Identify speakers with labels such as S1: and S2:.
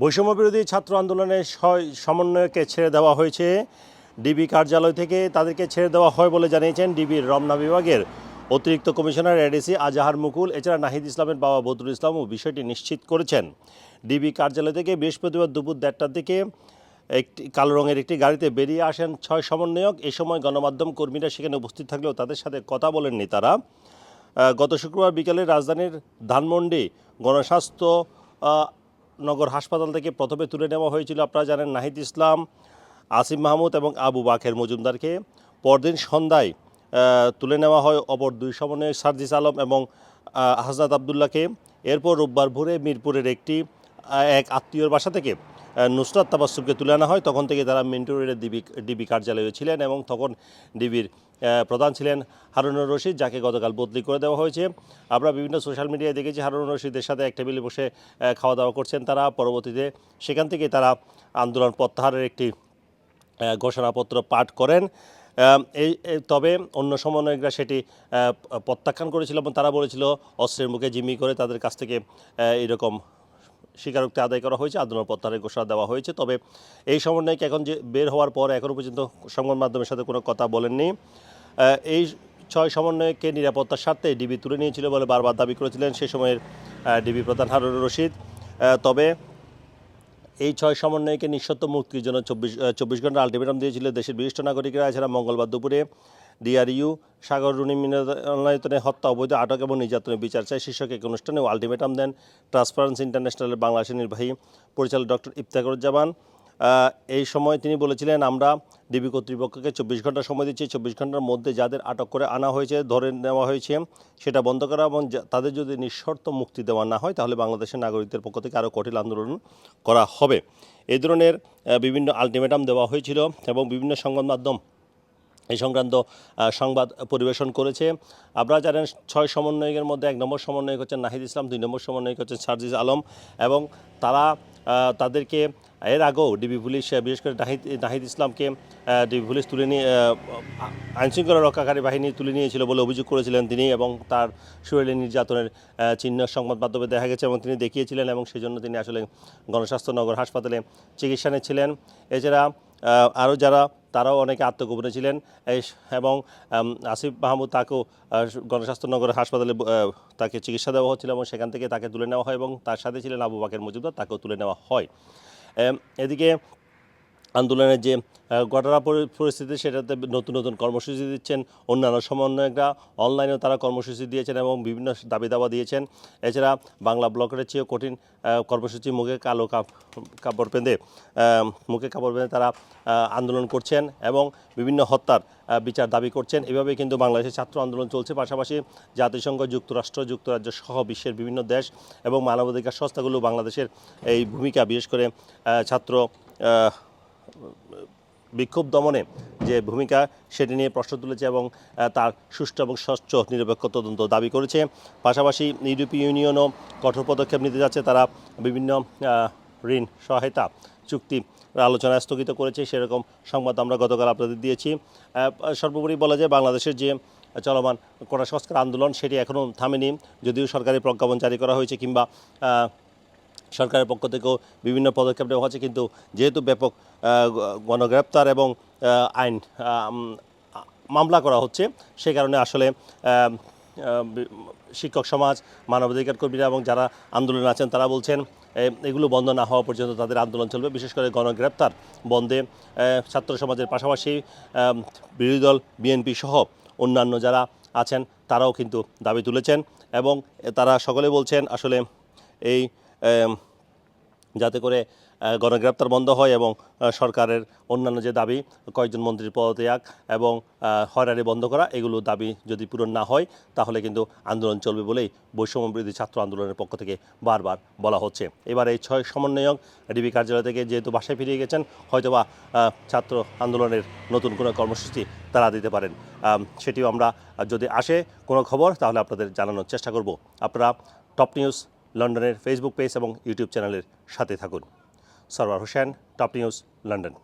S1: বৈষম্য বিরোধী ছাত্র আন্দোলনের সমন্বয়কে ছেড়ে দেওয়া হয়েছে। ডিবি কার্যালয় থেকে তাদেরকে ছেড়ে দেওয়া হয় বলে জানিয়েছেন ডিবির রমনা বিভাগের অতিরিক্ত কমিশনার এডিসি আজাহার মুকুল। এছাড়া নাহিদ ইসলামের বাবা বদরুল ইসলামও বিষয়টি নিশ্চিত করেছেন। ডিবি কার্যালয় থেকে বৃহস্পতিবার দুপুর দেড়টার দিকে একটি কালো রঙের একটি গাড়িতে বেরিয়ে আসেন ছয় সমন্বয়ক। এ সময় গণমাধ্যম কর্মীরা সেখানে উপস্থিত থাকলেও তাদের সাথে কথা বলেননি তারা। গত শুক্রবার বিকালে রাজধানীর ধানমন্ডি গণস্বাস্থ্য নগর হাসপাতাল থেকে প্রথমে তুলে নেওয়া হয়েছিল, আপনারা জানেন, নাহিদ ইসলাম আসিম মাহমুদ এবং আবু বাকের মজুমদারকে। পরদিন সন্ধ্যায় তুলে নেওয়া হয় অপর দুই সমন্বয়ক সার্জিস আলম এবং হাসনাত আবদুল্লাহকে। এরপর রোববার ভোরে মিরপুরের একটি এক আত্মীয়র বাসা থেকে নুসরাত তাবাসুমকে তুলে আনা হয়। তখন থেকে তারা মিন্টু রোডের ডিবি ডিবি কার্যালয়ে ছিলেন এবং তখন ডিবির প্রধান ছিলেন হারুনুর রশিদ, যাকে গতকাল বদলি করে দেওয়া হয়েছে। আমরা বিভিন্ন সোশ্যাল মিডিয়ায় দেখেছি হারুনুর রশিদের সাথে এক টেবিলে বসে খাওয়া দাওয়া করছেন তারা। পরবর্তীতে সেখান থেকে তারা আন্দোলন প্রত্যাহারের একটি ঘোষণাপত্র পাঠ করেন। এই তবে অন্য সমন্বয়করা সেটি প্রত্যাখ্যান করেছিল এবং তারা বলেছিল, অস্ত্রের মুখে জিম্মি করে তাদের কাছ থেকে এরকম স্বীকারোক্তি আদায় করা হয়েছে, আন্দোলন প্রত্যাহারের ঘোষণা দেওয়া হয়েছে। তবে এই সমন্বয়কে এখন যে বের হওয়ার পর এখনও পর্যন্ত সংবাদ মাধ্যমের সাথে কোনো কথা বলেননি। এই ছয় সমন্বয়কে নিরাপত্তার স্বার্থে ডিবি তুলে নিয়েছিল বলে বারবার দাবি করেছিলেন সে সময়ের ডিবি প্রধান হারুন রশিদ। তবে এই ছয় সমন্বয়কে নিঃশর্ত মুক্তির জন্য চব্বিশ চব্বিশ ঘণ্টা আলটিমেটাম দিয়েছিল দেশের বিশিষ্ট নাগরিকরা এছাড়া মঙ্গলবার দুপুরে ডিআরইউ সাগর রুনি মিলনায়তনে হত্যা অবৈধ আটক এবং নির্যাতনের বিচার চায় শীর্ষক এক অনুষ্ঠানে আলটিমেটাম দেন ট্রান্সপারেন্সি ইন্টারন্যাশনালের বাংলাদেশের নির্বাহী পরিচালক ডক্টর ইফতেখারুজ্জামান। আহ, এই সময় তিনি বলেছিলেন, আমরা ডিবি কর্তৃপক্ষকে চব্বিশ ঘণ্টা সময় দিচ্ছি। চব্বিশ ঘণ্টার মধ্যে যাদের আটক করে আনা হয়েছে, ধরে নেওয়া হয়েছে, সেটা বন্ধ করা এবং তাদের যদি নিঃশর্ত মুক্তি দেওয়া না হয়, তাহলে বাংলাদেশের নাগরিকদের পক্ষ থেকে আরও কঠিন আন্দোলন করা হবে। এই ধরনের বিভিন্ন আলটিমেটাম দেওয়া হয়েছিল এবং বিভিন্ন সংবাদ মাধ্যম এই সংক্রান্ত সংবাদ পরিবেশন করেছে। আপনারা জানেন, ছয় সমন্বয়কের মধ্যে এক নম্বর সমন্বয়ক হচ্ছেন নাহিদ ইসলাম, দুই নম্বর সমন্বয়ক হচ্ছেন সার্জিস আলম এবং তারা তাদেরকে এর আগেও ডিবি পুলিশ বিশেষ করে নাহিদ ইসলামকে ডিবি পুলিশ তুলে নিয়ে আইনশৃঙ্খলা রক্ষাকারী বাহিনী তুলে নিয়েছিল বলে অভিযোগ করেছিলেন তিনি এবং তার শরীরে নির্যাতনের চিহ্ন সংবাদ মাধ্যমে দেখা গেছে এবং তিনি দেখিয়েছিলেন এবং সেজন্য তিনি আসলে গণস্বাস্থ্য নগর হাসপাতালে চিকিৎসা নিচ্ছিলেন। এছাড়া আরও যারা তারাও অনেকে আত্মগোপনে ছিলেন। এবং আসিফ মাহমুদ তাকেও আহ, গণস্বাস্থ্য নগর হাসপাতালে তাকে চিকিৎসা দেওয়া হচ্ছিল এবং সেখান থেকে তাকে তুলে নেওয়া হয় এবং তার সাথে ছিলেন আবু বাকের মজুমদার তাকেও তুলে নেওয়া হয়। এদিকে আন্দোলনের যে ঘটনা পরি- পরিস্থিতি সেটাতে নতুন নতুন কর্মসূচি দিচ্ছেন। অন্যান্য সমন্বয়করা অনলাইনেও তারা কর্মসূচি দিয়েছেন এবং বিভিন্ন দাবি দাবা দিয়েছেন। এছাড়া বাংলা ব্লকের চেয়েও কঠিন কর্মসূচি মুখে কালো কাপ- কাপড় আহ, মুখে কাপড় বেঁধে তারা আন্দোলন করছেন এবং বিভিন্ন হত্যার বিচার দাবি করছেন। এভাবে কিন্তু বাংলাদেশের ছাত্র আন্দোলন চলছে। পাশাপাশি জাতিসংঘ যুক্তরাষ্ট্র যুক্তরাজ্য সহ বিশ্বের বিভিন্ন দেশ এবং মানবাধিকার সংস্থাগুলো বাংলাদেশের এই ভূমিকা বিশেষ করে ছাত্র বিক্ষোভ দমনে যে ভূমিকা সেটি নিয়ে প্রশ্ন তুলেছে এবং তার সুষ্ঠু এবং স্বচ্ছ নিরপেক্ষ তদন্ত দাবি করেছে। পাশাপাশি ইউরোপীয় ইউনিয়নও কঠোর পদক্ষেপ নিতে যাচ্ছে। তারা বিভিন্ন ঋণ সহায়তা চুক্তি আলোচনা স্থগিত করেছে। সেরকম সংবাদ আমরা গতকাল আপনাদের দিয়েছি। সর্বোপরি বলা যায় বাংলাদেশের যে চলমান কড়া সংস্কার আন্দোলন সেটি এখনও থামেনি। যদিও সরকারি প্রজ্ঞাপন জারি করা হয়েছে কিংবা সরকারের পক্ষ থেকেও বিভিন্ন পদক্ষেপ নেওয়া হচ্ছে। কিন্তু যেহেতু ব্যাপক গণগ্রেপ্তার এবং আইন মামলা করা হচ্ছে, সে কারণে আসলে শিক্ষক সমাজ, মানবাধিকার কর্মীরা এবং যারা আন্দোলন আছেন তারা বলছেন এগুলো বন্ধ না হওয়া পর্যন্ত তাদের আন্দোলন চলবে। বিশেষ করে গণগ্রেপ্তার, বন্ধে ছাত্র সমাজের পাশাপাশি বিরোধী দল, বিএনপি সহ অন্যান্য যারা আছেন তারাও কিন্তু দাবি তুলেছেন এবং তারা সকলে বলছেন আসলে এই যাতে করে গণগ্রেপ্তার বন্ধ হয় এবং সরকারের অন্যান্য যে দাবি, কয়েকজন মন্ত্রীর পদত্যাগ এবং হয়রানি বন্ধ করা, এগুলো দাবি যদি পূরণ না হয়, তাহলে কিন্তু আন্দোলন চলবে বলেই বৈষম্য বিরোধী ছাত্র আন্দোলনের পক্ষ থেকে বারবার বলা হচ্ছে। এবার এই ছয় সমন্বয়ক ডিবি কার্যালয় থেকে যেহেতু বাসায় ফিরে গেছেন, হয়তোবা ছাত্র আন্দোলনের নতুন কোনো কর্মসূচি তারা দিতে পারেন। সেটিও আমরা যদি আসে কোনো খবর, তাহলে আপনাদের জানানোর চেষ্টা করব। আপনারা টপ নিউজ লন্ডনের ফেসবুক পেজ এবং ইউটিউব চ্যানেলের সাথে থাকুন। Sarwar Hossain top news London.